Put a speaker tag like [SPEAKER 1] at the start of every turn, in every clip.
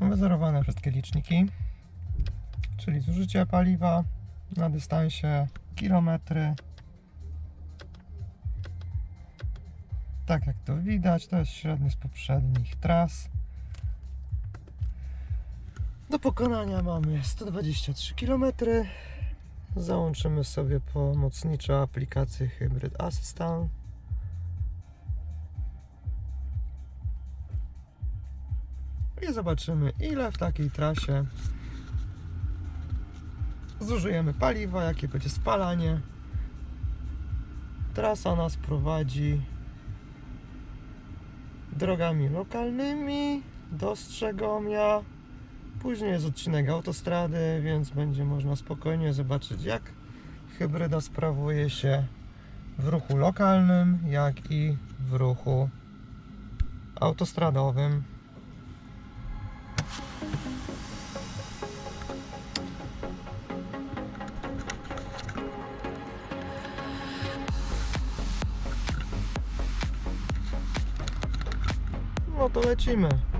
[SPEAKER 1] Wyzerowane wszystkie liczniki, czyli zużycie paliwa na dystansie, kilometry. Tak jak to widać, to jest średni z poprzednich tras. Do pokonania mamy 123 km. Załączymy sobie pomocniczo aplikację Hybrid Assistant. I zobaczymy ile w takiej trasie zużyjemy paliwa, jakie będzie spalanie. Trasa nas prowadzi drogami lokalnymi do Strzegomia. Później jest odcinek autostrady, więc będzie można spokojnie zobaczyć jak hybryda sprawuje się w ruchu lokalnym, jak i w ruchu autostradowym. To lecimy.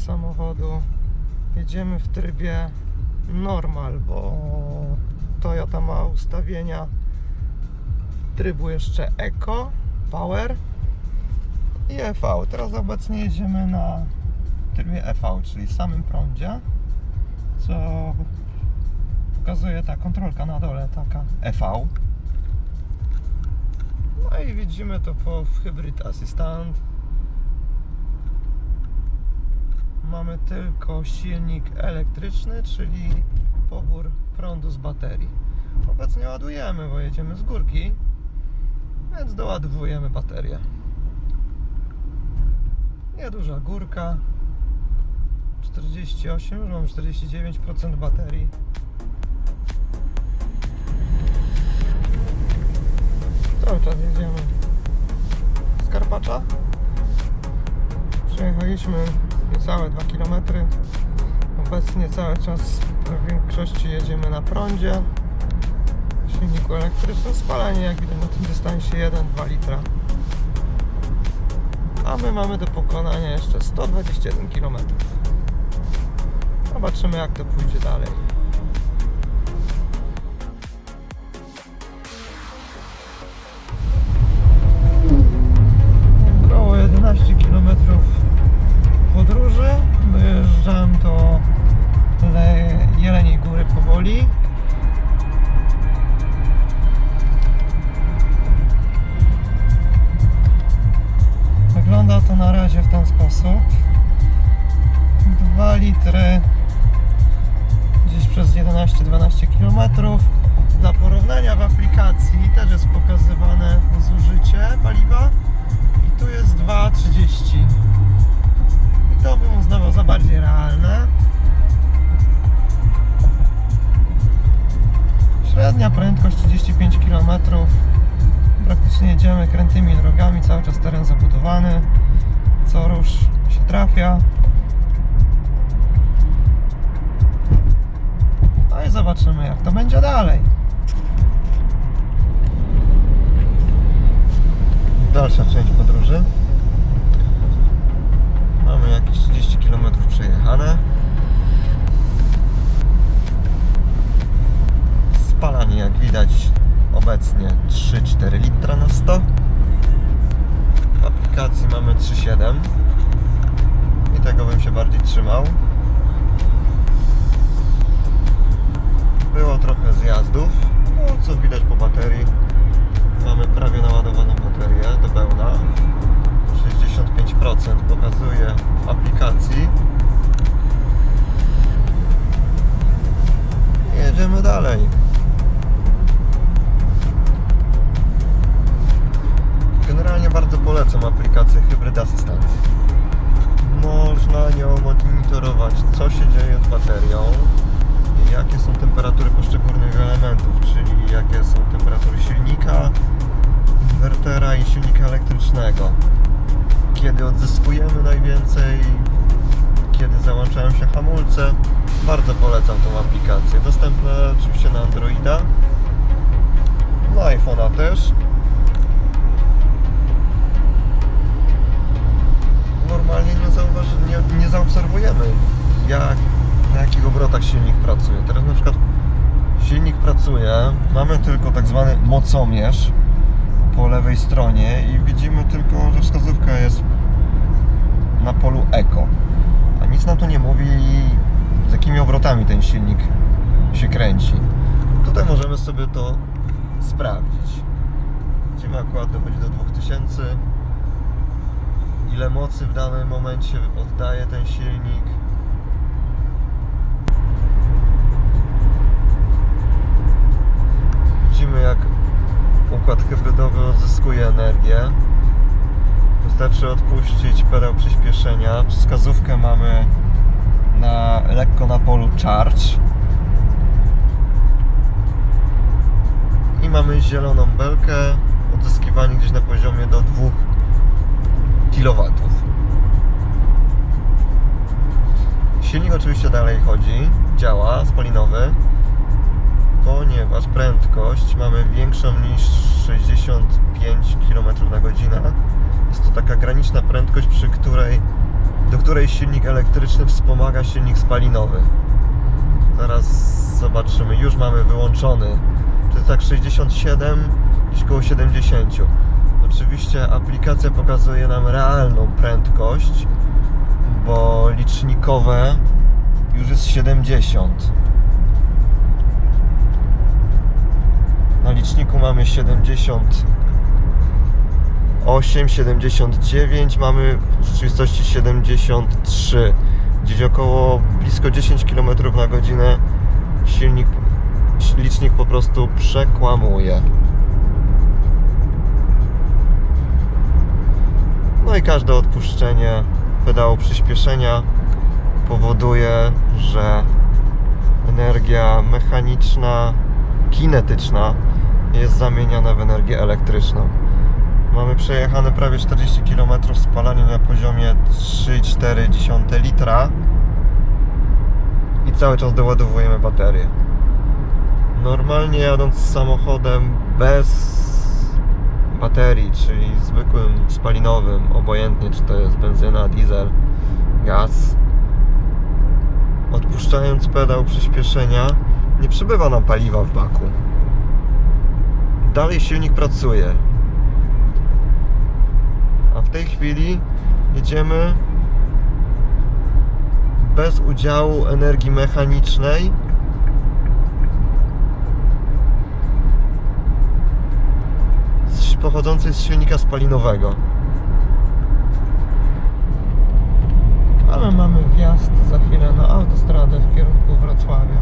[SPEAKER 1] Samochodu. Jedziemy w trybie normal, bo Toyota ma ustawienia trybu jeszcze Eco, Power i EV. Teraz obecnie jedziemy na trybie EV, czyli samym prądzie, co pokazuje ta kontrolka na dole, taka EV. No i widzimy to po Hybrid Assistant. Mamy tylko silnik elektryczny, czyli pobór prądu z baterii. Obecnie ładujemy, bo jedziemy z górki, więc doładowujemy baterię. Nieduża górka. 48, już mam 49% baterii. Cały czas jedziemy z Karpacza. Przejechaliśmy niecałe 2 km. Obecnie cały czas w większości jedziemy na prądzie. Silniku elektrycznym spalanie jak widać na tym dystansie 1-2 litra. A my mamy do pokonania jeszcze 121 km. Zobaczymy jak to pójdzie dalej. Germany Średnia prędkość 35 km. Praktycznie jedziemy krętymi drogami, cały czas teren zabudowany. Co rusz się trafia. No i zobaczymy jak to będzie dalej. Dalsza część podróży. Mamy jakieś 30 km przejechane. Spalanie jak widać obecnie 3-4 litra na 100. W aplikacji mamy 3,7 i tego bym się bardziej trzymał. Było trochę zjazdów, no co widać po baterii. Mamy prawie naładowaną baterię do pełna. 65% pokazuje w aplikacji. Jedziemy dalej. Generalnie bardzo polecam aplikację Hybrid Assistant można ją monitorować, co się dzieje z baterią, jakie są temperatury poszczególnych elementów, czyli jakie są temperatury silnika, inwertera i silnika elektrycznego. Kiedy odzyskujemy najwięcej, kiedy załączają się hamulce, bardzo polecam tą aplikację. Dostępna oczywiście na Androida, na iPhone'a też. Normalnie nie, zauważy, nie, nie zaobserwujemy, jak, na jakich obrotach silnik pracuje. Teraz na przykład silnik pracuje, mamy tylko tak zwany mocomierz po lewej stronie i widzimy tylko, że wskazówka jest na polu Eco. A nic nam to nie mówi, z jakimi obrotami ten silnik się kręci. Tutaj możemy sobie to sprawdzić. Widzimy akurat dochodzi do 2000. Ile mocy w danym momencie oddaje ten silnik. Widzimy jak układ hybrydowy odzyskuje energię. Wystarczy odpuścić pedał przyspieszenia. Wskazówkę mamy na, lekko na polu charge. I mamy zieloną belkę, odzyskiwanie gdzieś na poziomie do 2 kW. Silnik oczywiście dalej chodzi, działa, spalinowy, ponieważ prędkość mamy większą niż 65 km na godzinę. Jest to taka graniczna prędkość, przy której, do której silnik elektryczny wspomaga silnik spalinowy. Zaraz zobaczymy, już mamy wyłączony. Czy to tak 67, gdzieś koło 70. Oczywiście aplikacja pokazuje nam realną prędkość, bo licznikowe już jest 70. Na liczniku mamy 78, 79, mamy w rzeczywistości 73. Gdzieś około blisko 10 km na godzinę silnik, licznik po prostu przekłamuje. No i każde odpuszczenie pedału przyspieszenia powoduje, że energia mechaniczna, kinetyczna jest zamieniana w energię elektryczną. Mamy przejechane prawie 40 km spalania na poziomie 3,4 litra i cały czas doładowujemy baterię. Normalnie jadąc samochodem bez baterii, czyli zwykłym spalinowym, obojętnie czy to jest benzyna, diesel, gaz, odpuszczając pedał przyspieszenia, nie przybywa nam paliwa w baku. Dalej silnik pracuje. A w tej chwili jedziemy bez udziału energii mechanicznej. Pochodzącej z silnika spalinowego. Ale mamy wjazd za chwilę na autostradę w kierunku Wrocławia.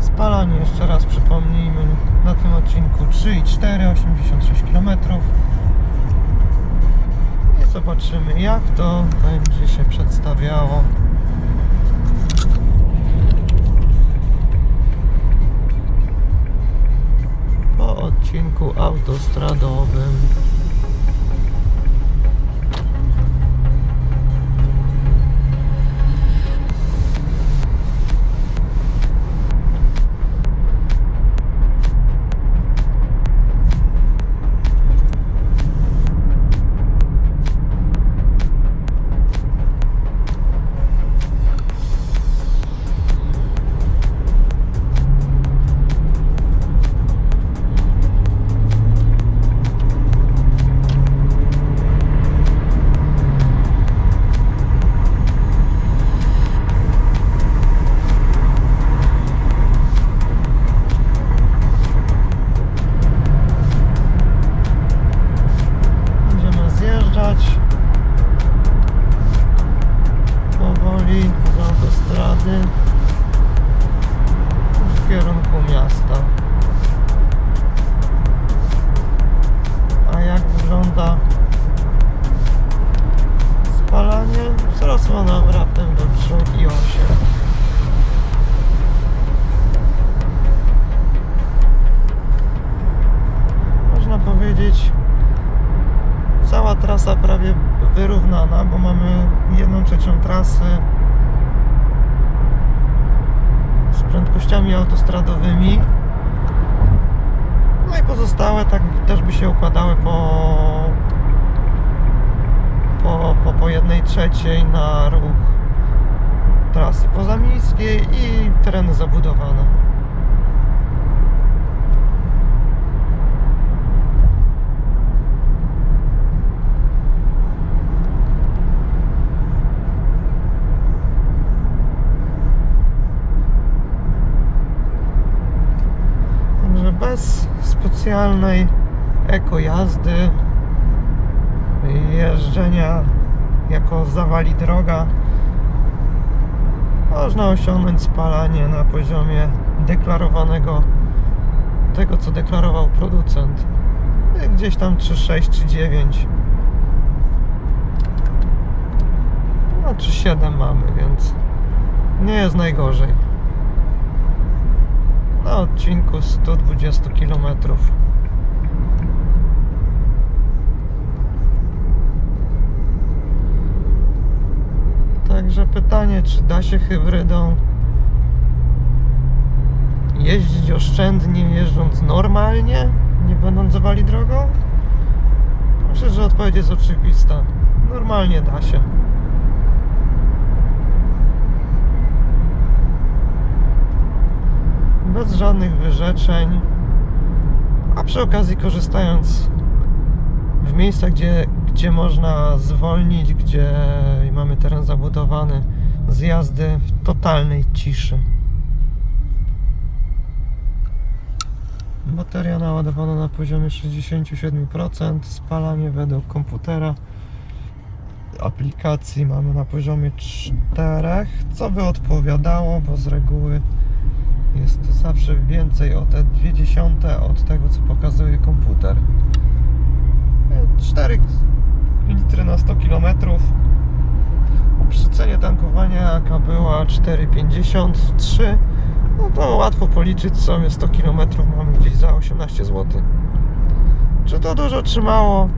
[SPEAKER 1] Spalanie jeszcze raz przypomnijmy na tym odcinku 3,4, 86 km. I zobaczymy jak to będzie się przedstawiało. Odcinku autostradowym. Trzecią trasy z prędkościami autostradowymi. No i pozostałe tak też by się układały po, po, po, po jednej trzeciej na ruch trasy pozamiejskiej i tereny zabudowane. Także bez specjalnej ekojazdy, jeżdżenia jako zawali droga, można osiągnąć spalanie na poziomie deklarowanego tego, co deklarował producent. Gdzieś tam 3,6 czy 9. No 3,7 mamy, więc nie jest najgorzej. Na odcinku 120 km. Także pytanie, czy da się hybrydą jeździć oszczędnie, jeżdżąc normalnie, nie będąc zawali drogą? Myślę, że odpowiedź jest oczywista. Normalnie da się. Bez żadnych wyrzeczeń. A przy okazji korzystając w miejscach, gdzie, gdzie można zwolnić, gdzie mamy teren zabudowany, z jazdy w totalnej ciszy. Bateria naładowana na poziomie 67%, spalanie według komputera aplikacji mamy na poziomie 4, co by odpowiadało, bo z reguły jest zawsze więcej o te 2 dziesiąte od tego, co pokazuje komputer. 4 litry na 100 km. Przy cenie tankowania, jaka była 4,53, no to łatwo policzyć sobie 100 km mamy gdzieś za 18 zł. Czy to dużo trzymało?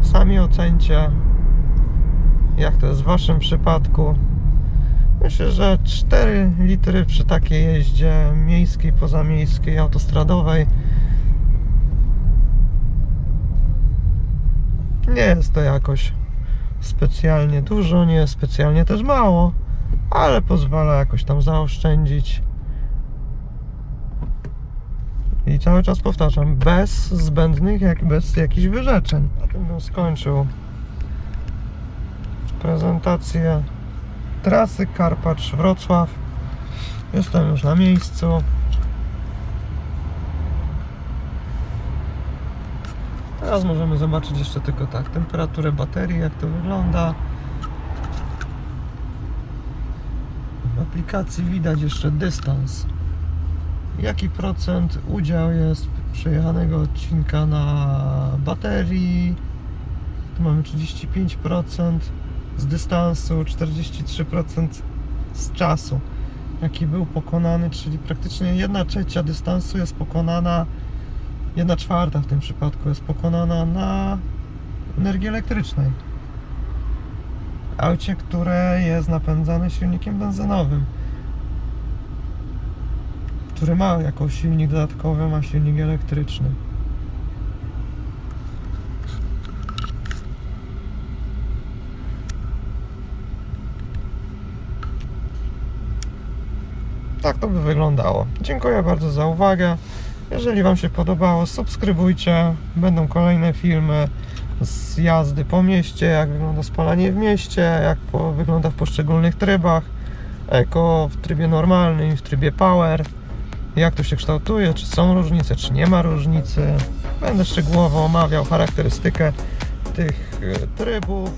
[SPEAKER 1] Sami ocencie, jak to jest w Waszym przypadku. Myślę, że 4 litry przy takiej jeździe miejskiej, pozamiejskiej, autostradowej nie jest to jakoś specjalnie dużo, nie specjalnie też mało, ale pozwala jakoś tam zaoszczędzić. I cały czas powtarzam, bez zbędnych, jak bez jakichś wyrzeczeń. Na tym bym skończył prezentację trasy Karpacz-Wrocław. Jestem już na miejscu. Teraz możemy zobaczyć jeszcze tylko tak, temperaturę baterii, jak to wygląda. W aplikacji widać jeszcze dystans. Jaki procent udział jest przejechanego odcinka na baterii. Tu mamy 35% z dystansu, 43% z czasu, jaki był pokonany, czyli praktycznie 1 trzecia dystansu jest pokonana, 1 czwarta w tym przypadku jest pokonana na energii elektrycznej. Aucie, które jest napędzane silnikiem benzynowym, który ma jako silnik dodatkowy, ma silnik elektryczny. Tak to by wyglądało. Dziękuję bardzo za uwagę. Jeżeli Wam się podobało, subskrybujcie. Będą kolejne filmy z jazdy po mieście, jak wygląda spalanie w mieście, jak po, wygląda w poszczególnych trybach. Eko w trybie normalnym, w trybie power. Jak to się kształtuje, czy są różnice, czy nie ma różnicy. Będę szczegółowo omawiał charakterystykę tych e, trybów,